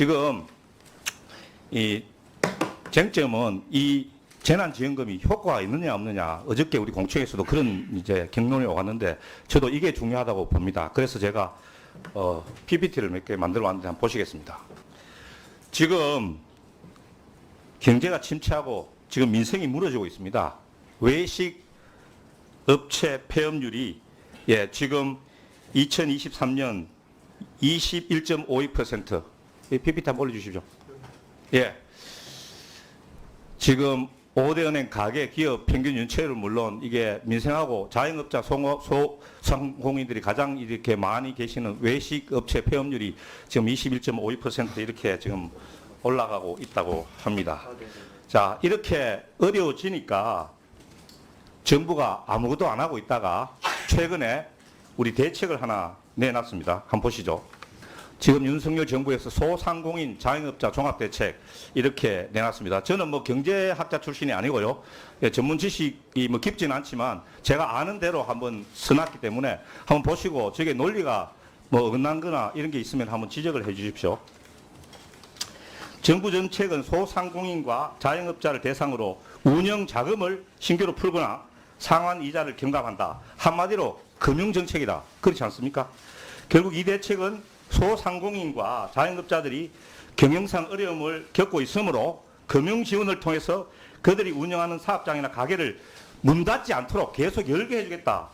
지금 이 쟁점은 이 재난지원금이 효과가 있느냐 없느냐 어저께 우리 공청에서도 그런 이제 경론이 왔는데 저도 이게 중요하다고 봅니다. 그래서 제가 어, PPT를 몇 개 만들어 왔는데 한번 보시겠습니다. 지금 경제가 침체하고 지금 민생이 무너지고 있습니다. 외식 업체 폐업률이 예, 지금 2023년 21.52%. 이 PPT 한번 올려주십시오. 예. 지금 5대 은행 가계 기업 평균 연체율은 물론 이게 민생하고 자영업자 송업, 소 상공인들이 가장 이렇게 많이 계시는 외식 업체 폐업률이 지금 21.52% 이렇게 지금 올라가고 있다고 합니다. 자, 이렇게 어려워지니까 정부가 아무것도 안 하고 있다가 최근에 우리 대책을 하나 내놨습니다. 한번 보시죠. 지금 윤석열 정부에서 소상공인 자영업자 종합대책 이렇게 내놨습니다. 저는 뭐 경제학자 출신이 아니고요. 예, 전문 지식이 뭐 깊지는 않지만 제가 아는 대로 한번 써놨기 때문에 한번 보시고 저게 논리가 뭐 어긋난 거나 이런 게 있으면 한번 지적을 해 주십시오. 정부 정책은 소상공인과 자영업자를 대상으로 운영 자금을 신규로 풀거나 상환 이자를 경감한다. 한마디로 금융 정책이다. 그렇지 않습니까? 결국 이 대책은 소상공인과 자영업자들이 경영상 어려움을 겪고 있으므로 금융 지원을 통해서 그들이 운영하는 사업장이나 가게를 문 닫지 않도록 계속 열게 해주겠다.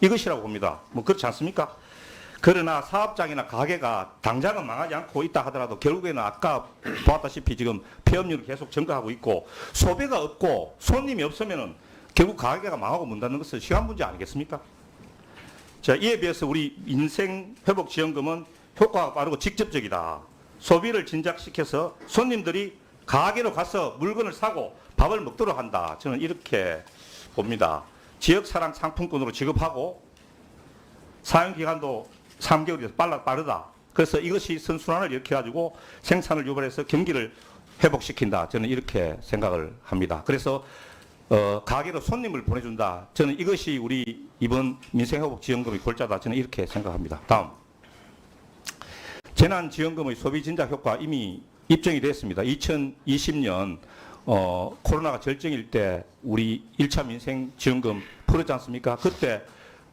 이것이라고 봅니다. 뭐 그렇지 않습니까? 그러나 사업장이나 가게가 당장은 망하지 않고 있다 하더라도 결국에는 아까 보았다시피 지금 폐업률이 계속 증가하고 있고 소비가 없고 손님이 없으면은 결국 가게가 망하고 문 닫는 것은 시간 문제 아니겠습니까? 자, 이에 비해서 우리 인생 회복 지원금은 효과가 빠르고 직접적이다. 소비를 진작시켜서 손님들이 가게로 가서 물건을 사고 밥을 먹도록 한다. 저는 이렇게 봅니다. 지역사랑 상품권으로 지급하고 사용 기간도 3개월에서 빨라 빠르다. 그래서 이것이 선순환을 일으켜가지고 생산을 유발해서 경기를 회복시킨다. 저는 이렇게 생각을 합니다. 그래서 어, 가게로 손님을 보내준다. 저는 이것이 우리 이번 민생회복지원금의 골자다. 저는 이렇게 생각합니다. 다음. 재난지원금의 소비 진작 효과 이미 입증이 됐습니다. 2020년 어, 코로나가 절정일 때 우리 1차 민생지원금 풀었지 않습니까? 그때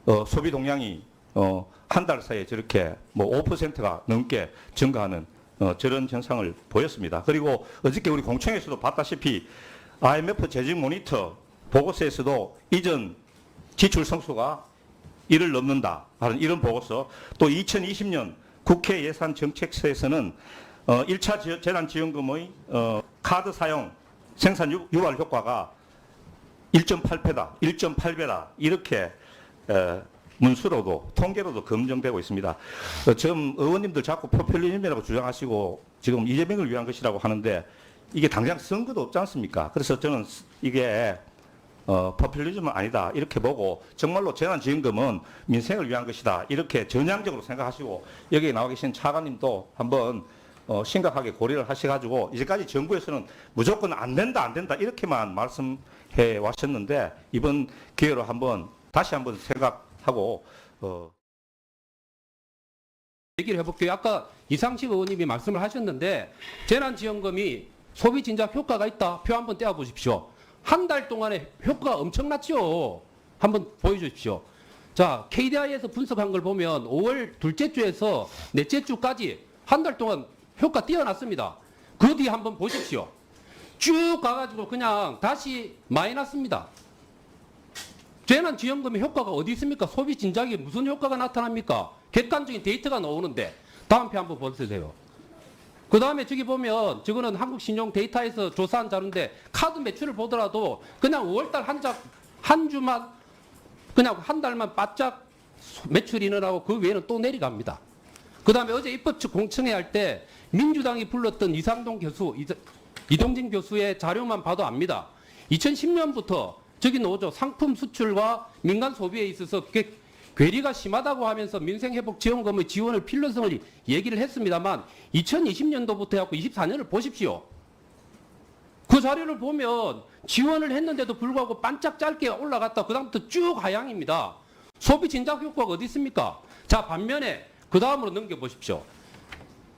어, 소비 동향이 어, 한 달 사이에 저렇게 뭐 5%가 넘게 증가하는 어, 저런 현상을 보였습니다. 그리고 어저께 우리 공청에서도 봤다시피 IMF 재정 모니터 보고서에서도 이전 지출 성수가 이를 넘는다. 하는 이런 보고서. 또 2020년 국회 예산 정책서에서는 어, 1차 재난지원금의 어, 카드 사용 생산 유- 유발 효과가 1.8배다, 1.8배다. 이렇게 에, 문수로도 통계로도 검증되고 있습니다. 어, 지금 의원님들 자꾸 포퓰리즘이라고 주장하시고 지금 이재명을 위한 것이라고 하는데 이게 당장 선거도 없지 않습니까? 그래서 저는 스- 이게 어, 포퓰리즘은 아니다 이렇게 보고 정말로 재난지원금은 민생을 위한 것이다 이렇게 전향적으로 생각하시고 여기 나와 계신 차관님도 한번 어, 심각하게 고려를 하셔가지고 이제까지 정부에서는 무조건 안 된다 안 된다 이렇게만 말씀해 왔었는데 이번 기회로 한번 다시 한번 생각하고 어, 얘기를 해볼게요. 아까 이상식 의원님이 말씀을 하셨는데 재난지원금이 소비 진작 효과가 있다. 표 한번 떼어 보십시오. 한 달 동안에 효과가 엄청났죠. 한번 보여주십시오. 자, KDI에서 분석한 걸 보면 5월 둘째 주에서 넷째 주까지 한 달 동안 효과 뛰어났습니다. 그 뒤에 한번 보십시오. 쭉 가가지고 그냥 다시 마이너스입니다. 재난지원금의 효과가 어디 있습니까? 소비 진작에 무슨 효과가 나타납니까? 객관적인 데이터가 나오는데 다음 표 한번 보세요. 그 다음에 저기 보면 저거는 한국신용 데이터에서 조사한 자료인데 카드 매출을 보더라도 그냥 5월달 한, 자, 한 주만 그냥 한 달만 바짝 매출이 늘어나고 그 외에는 또 내려갑니다. 그 다음에 어제 입법 측 공청회 할 때 민주당이 불렀던 이상동 교수, 이- 이동진 교수의 자료만 봐도 압니다. 2010년부터 저기 나오죠. 상품 수출과 민간 소비에 있어서 꽤 괴리가 심하다고 하면서 민생회복 지원금의 지원을 필요성을 얘기를 했습니다만 2020년도부터 해갖고 24년을 보십시오. 그 자료를 보면 지원을 했는데도 불구하고 반짝 짧게 올라갔다. 그다음부터 쭉 하향입니다. 소비 진작 효과가 어디 있습니까? 자, 반면에 그 다음으로 넘겨보십시오.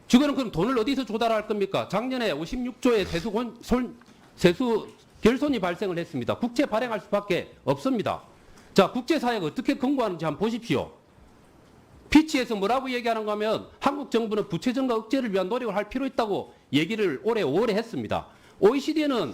지금은 그럼 돈을 어디서 조달할 겁니까? 작년에 56조의 세수, 세수 결손이 발생을 했습니다. 국채 발행할 수밖에 없습니다. 자, 국제사회가 어떻게 근거하는지 한번 보십시오. 피치에서 뭐라고 얘기하는가 하면 한국 정부는 부채 증가 억제를 위한 노력을 할 필요 있다고 얘기를 올해 5월에 했습니다. OECD는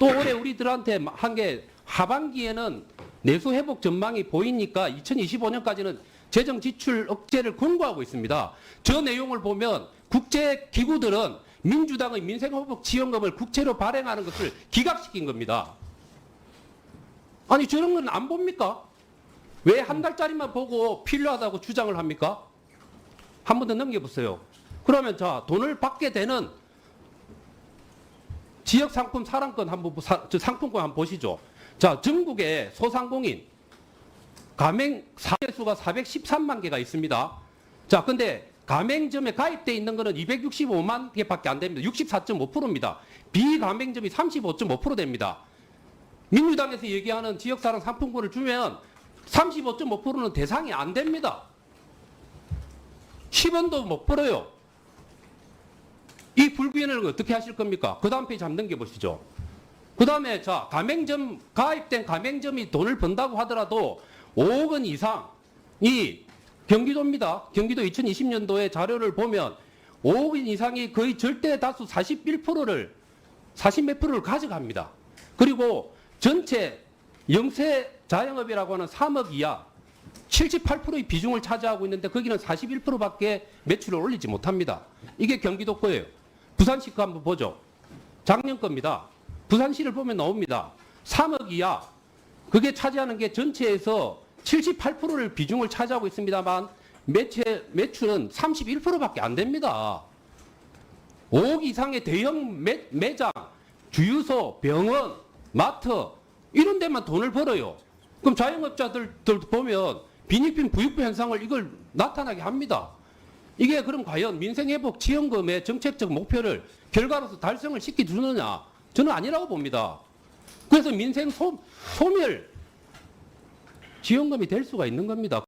또 올해 우리들한테 한 게 하반기에는 내수 회복 전망이 보이니까 2025년까지는 재정 지출 억제를 권고하고 있습니다. 저 내용을 보면 국제 기구들은 민주당의 민생 회복 지원금을 국채로 발행하는 것을 기각시킨 겁니다. 아니 저런 건 안 봅니까? 왜 한 달짜리만 보고 필요하다고 주장을 합니까? 한 번 더 넘겨보세요. 그러면 자 돈을 받게 되는 지역 상품 사랑권 한번 보- 사- 저 상품권 한번 보시죠. 자 전국에 소상공인 가맹 사례수가 413만 개가 있습니다. 자 근데 가맹점에 가입돼 있는 거는 265만 개밖에 안 됩니다. 64.5%입니다. 비가맹점이 35.5% 됩니다. 민주당에서 얘기하는 지역사랑 상품권을 주면 35.5%는 대상이 안 됩니다. 10원도 못 벌어요. 이 불균형을 어떻게 하실 겁니까? 그 다음 페이지 한번 넘겨보시죠. 그 다음에 자 가맹점 가입된 가맹점이 돈을 번다고 하더라도 5억 원 이상이 경기도입니다. 경기도 2020년도의 자료를 보면 5억 원 이상이 거의 절대 다수 41%를 40몇 프로를 가져갑니다. 그리고 전체 영세 자영업이라고 하는 3억 이하 78%의 비중을 차지하고 있는데 거기는 41%밖에 매출을 올리지 못합니다. 이게 경기도 거예요. 부산시 거 한번 보죠. 작년 겁니다. 부산시를 보면 나옵니다. 3억 이하 그게 차지하는 게 전체에서 78%를 비중을 차지하고 있습니다만 매체, 매출은 31%밖에 안 됩니다. 5억 이상의 대형 매, 매장, 주유소, 병원, 마트 이런 데만 돈을 벌어요. 그럼 자영업자들 보면 비니핀 부익부 현상을 이걸 나타나게 합니다. 이게 그럼 과연 민생회복 지원금의 정책적 목표를 결과로서 달성을 시켜주느냐? 저는 아니라고 봅니다. 그래서 민생 소, 소멸 지원금이 될 수가 있는 겁니다.